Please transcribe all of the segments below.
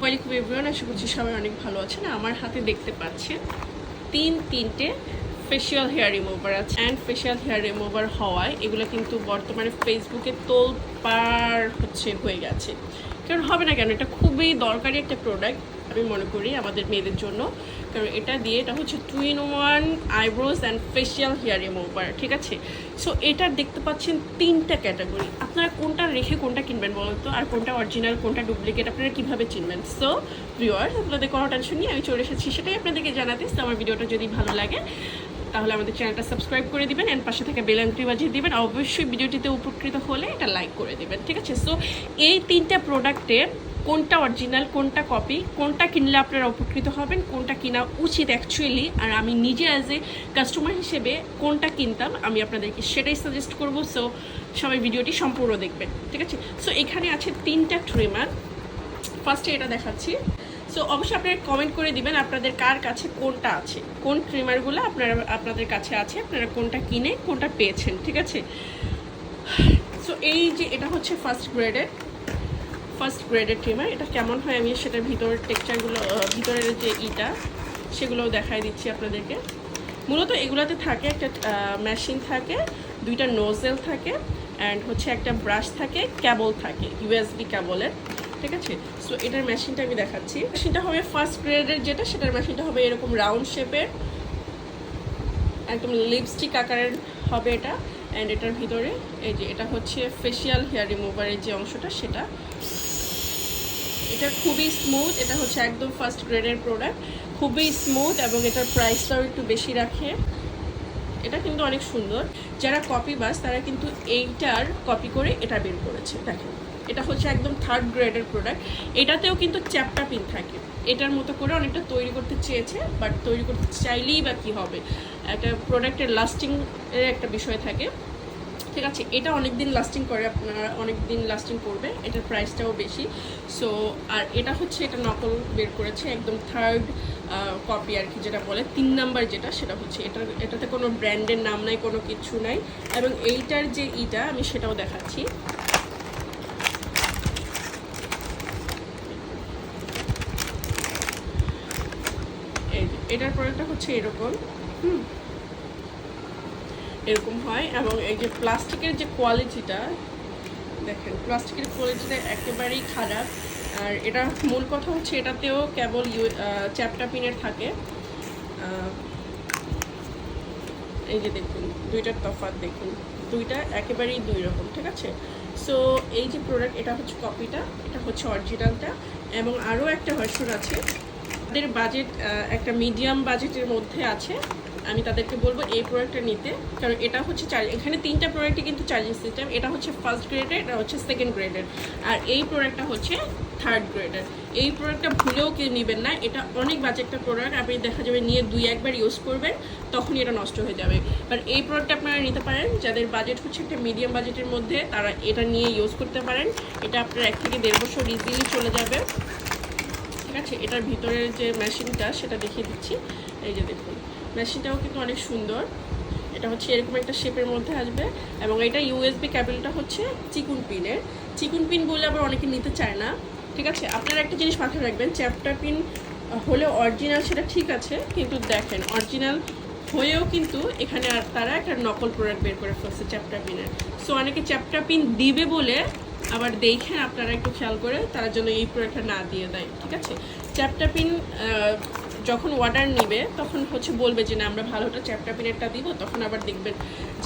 ওয়ালাইকুম এভরিওয়ান আশা করছি সবাই অনেক ভালো আছেন। আমার হাতে দেখতে পাচ্ছেন তিন তিনটে ফেশিয়াল হেয়ার রিমুভার আছে। অ্যান্ড ফেশিয়াল হেয়ার রিমুভার হওয়ায় এগুলো কিন্তু বর্তমানে ফেসবুকে তোল পার হচ্ছে, হয়ে গেছে। কারণ হবে না কেন, এটা খুবই দরকারি একটা প্রোডাক্ট আমি মনে করি আমাদের মেয়েদের জন্য। কারণ এটা দিয়ে এটা হচ্ছে two in one eyebrows and facial hair remover ঠিক আছে? সো এটা দেখতে পাচ্ছেন তিনটা ক্যাটাগরি আপনারা কোনটা রেখে কোনটা কিনবেন বলুন তো? আর কোনটা অরিজিনাল কোনটা ডুপ্লিকেট আপনারা কীভাবে চিনবেন? সো ভিওয়ার আপনাদের কোনো টেনশন নিয়ে আমি চলে এসেছি, সেটাই আপনাদেরকে জানাতে। আমার ভিডিওটা যদি ভালো লাগে, তাহলে আমাদের চ্যানেলটা সাবস্ক্রাইব করে দিবেন অ্যান্ড পাশে থেকে বেল আইকনটি বাজিয়ে দিবেন। অবশ্যই ভিডিওটিতে উপকৃত হলে এটা লাইক করে দিবেন, ঠিক আছে? সো এই তিনটা প্রোডাক্টে কোনটা অরিজিনাল কোনটা কপি কোনটা কিনলে আপনারা উপকৃত হবেন, কোনটা কিনা উচিত অ্যাকচুয়ালি আর আমি নিজে অ্যাজ এ কাস্টমার হিসেবে কোনটা কিনতাম, আমি আপনাদেরকে সেটাই সাজেস্ট করব সো সবাই ভিডিওটি সম্পূর্ণ দেখবেন, ঠিক আছে? সো এখানে আছে তিনটা ট্রিমার ফার্স্টে এটা দেখাচ্ছি। সো অবশ্যই আপনারা কমেন্ট করে দিবেন আপনাদের কার কাছে কোনটা আছে, কোন ট্রিমারগুলো আপনারা, আপনাদের কাছে আছে, আপনারা কোনটা কিনে, কোনটা পেয়েছেন, ঠিক আছে? সো এই যে এটা হচ্ছে ফার্স্ট গ্রেডের ফার্স্ট গ্রেডের ট্রিমার এটা কেমন হয় আমি সেটার ভিতরের টেক্সচারগুলো ভিতরের যে ইটা, সেগুলোও দেখাই দিচ্ছি আপনাদেরকে। মূলত এগুলোতে থাকে একটা মেশিন থাকে, দুইটা নোজেল থাকে অ্যান্ড হচ্ছে একটা ব্রাশ থাকে ক্যাবল থাকে ইউএসবি ক্যাবলের ঠিক আছে? সো এটার মেশিনটা আমি দেখাচ্ছি। মেশিনটা হবে ফার্স্ট গ্রেডের যেটা, সেটার মেশিনটা হবে এরকম রাউন্ড শেপের একদম লিপস্টিক আকারের হবে এটা অ্যান্ড এটার ভিতরে এই যে, এটা হচ্ছে ফেশিয়াল হেয়ার রিমুভারের যে অংশটা, সেটা এটা খুবই স্মুথ এটা হচ্ছে একদম ফার্স্ট গ্রেডের প্রোডাক্ট খুবই স্মুথ এবং এটার প্রাইসটাও একটু বেশি রাখে। এটা কিন্তু অনেক সুন্দর। যারা কপি বাস তারা কিন্তু এইটার কপি করে এটা বের করেছে। দেখেন, এটা হচ্ছে একদম থার্ড গ্রেডের প্রোডাক্ট এটাতেও কিন্তু চ্যাপটা পিন থাকে। এটার মতো করে অনেকটা তৈরি করতে চেয়েছে বাট তৈরি করতে চাইলেই বা কী হবে? একটা প্রোডাক্টের লাস্টিং একটা বিষয় থাকে। ঠিক আছে, এটা অনেক দিন লাস্টিং করে আপনারা অনেক দিন লাস্টিং করবে, এটার প্রাইসটাও বেশি। সো আর এটা হচ্ছে, এটা নকল বের করেছে, একদম থার্ড কপি আর কি যেটা বলে, তিন নাম্বার যেটা, সেটা হচ্ছে, এটা, এটাতে কোনো ব্র্যান্ডের নাম নাই, কোনো কিছু নাই। এবং এইটার যে ইটা, আমি সেটাও দেখাচ্ছি। এটার প্রোডাক্টটা হচ্ছে এরকম, হুম। এরকম হয়, এবং এই যে প্লাস্টিকের যে কোয়ালিটিটা দেখেন, প্লাস্টিকের কোয়ালিটিটা একেবারেই খারাপ। আর এটা মূল কথা হচ্ছে এটাতেও কেবল ইউ চ্যাপটা পিনের থাকে। এই যে দেখুন দুইটার তফাৎ দেখুন। দুইটা একেবারেই দুই রকম, ঠিক আছে? সো এই যে প্রোডাক্ট এটা হচ্ছে কপিটা এটা হচ্ছে অরিজিনালটা এবং আরও একটা ভার্সন আছে। তাদের বাজেট একটা মিডিয়াম বাজেটের মধ্যে আছে। আমি তাদেরকে বলব এই প্রোডাক্টটা নিতে। কারণ এটা হচ্ছে চার্জ এখানে তিনটা প্রোডাক্টই কিন্তু চার্জিং সিস্টেম এটা হচ্ছে ফার্স্ট গ্রেডের এটা হচ্ছে সেকেন্ড গ্রেডের আর এই প্রোডাক্টটা হচ্ছে থার্ড গ্রেডের এই প্রোডাক্টটা ভুলেও কেউ নেবেন না, এটা অনেক বাজে একটা প্রোডাক্ট আপনি দেখা যাবে নিয়ে দুই, একবার ইউজ করবেন, তখনই এটা নষ্ট হয়ে যাবে। বাট এই প্রোডাক্টটা আপনারা নিতে পারেন, যাদের বাজেট হচ্ছে একটা মিডিয়াম বাজেটের মধ্যে, তারা এটা নিয়ে ইউজ করতে পারেন। এটা আপনার এক থেকে দেড় বছর ইজিলি চলে যাবে। ঠিক আছে? এটার ভিতরের যে মেশিনটা সেটা দেখিয়ে দিচ্ছি। এই যে দেখুন। মেশিনটাও কিন্তু অনেক সুন্দর। এটা হচ্ছে এরকম একটা শেপের মধ্যে আসবে এবং এটা ইউএসবি ক্যাবেলটা হচ্ছে চিকুন পিনের চিকুন পিন বলে আবার অনেকে নিতে চায় না। ঠিক আছে? আপনারা একটা জিনিস মাথায় রাখবেন চ্যাপ্টার পিন হলে অরিজিনাল সেটা ঠিক আছে, কিন্তু দেখেন অরিজিনাল হয়েও কিন্তু এখানে আর তারা একটা নকল প্রোডাক্ট বের করে ফেলছে চ্যাপ্টার পিনের সো অনেকে চ্যাপ্টার পিন দিবে বলে আবার দেখেন আপনারা একটু খেয়াল করে তারা জন্য এই প্রোডাক্টটা না দিয়ে দেয়। ঠিক আছে? চ্যাপ্টার পিন যখন অর্ডার নেবে, তখন হচ্ছে বলবে যে, না, আমরা ভালোটা চ্যাপ্টার পিনেরটা দিব। তখন আবার দেখবেন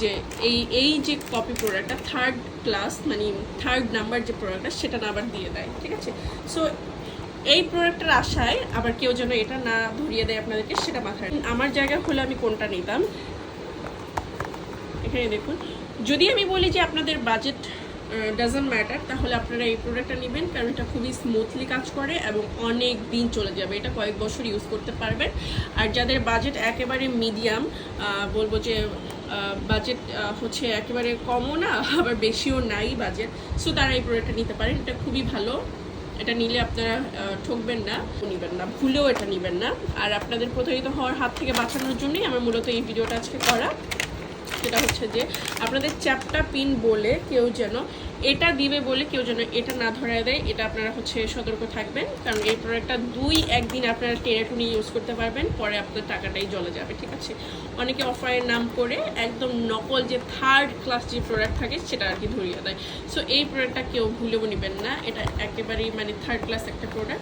যে, এই এই যে কপি প্রোডাক্টটা থার্ড ক্লাস মানে থার্ড নাম্বার যে প্রোডাক্টটা সেটা না আবার দিয়ে দেয়, ঠিক আছে? সো এই প্রোডাক্টের আশায় আবার কেউ যেন এটা না ধরিয়ে দেয় আপনাদেরকে, সেটা মাথায় আমার জায়গা হলে আমি কোনটা নিতাম? এখানে দেখুন। যদি আমি বলি যে, আপনাদের বাজেট ডাজন্ট ম্যাটার তাহলে আপনারা এই প্রোডাক্টটা নেবেন, কারণ এটা খুবই স্মুথলি কাজ করে এবং অনেক দিন চলে যাবে। এটা কয়েক বছর ইউজ করতে পারবেন। আর যাদের বাজেট একেবারে মিডিয়াম বলব যে বাজেট হচ্ছে একেবারে কমও না, আবার বেশিও নাই বাজেট সো তারা এই প্রোডাক্টটা নিতে পারেন। এটা খুবই ভালো। এটা নিলে আপনারা ঠকবেন না, নেবেন না, ভুলেও এটা নেবেন না। আর আপনাদের প্রতারিত হওয়ার হাত থেকে বাঁচানোর জন্যই আমার মূলত এই ভিডিওটা আজকে করা। সেটা হচ্ছে যে আপনাদের চ্যাপটা পিন বলে কেউ যেন এটা দিবে বলে কেউ যেন এটা না ধরায় দেয়, এটা আপনারা হচ্ছে সতর্ক থাকবেন। কারণ এই প্রোডাক্টটা দুই একদিন আপনারা টেনে টুনি ইউজ করতে পারবেন, পরে আপনার টাকাটাই জলে যাবে, ঠিক আছে? অনেকে অফারের নাম করে একদম নকল যে থার্ড ক্লাস যে প্রোডাক্ট থাকে সেটা আর কি ধরিয়ে দেয়। সো এই প্রোডাক্টটা কেউ ভুলেও নেবেন না, এটা একেবারেই মানে থার্ড ক্লাস একটা প্রোডাক্ট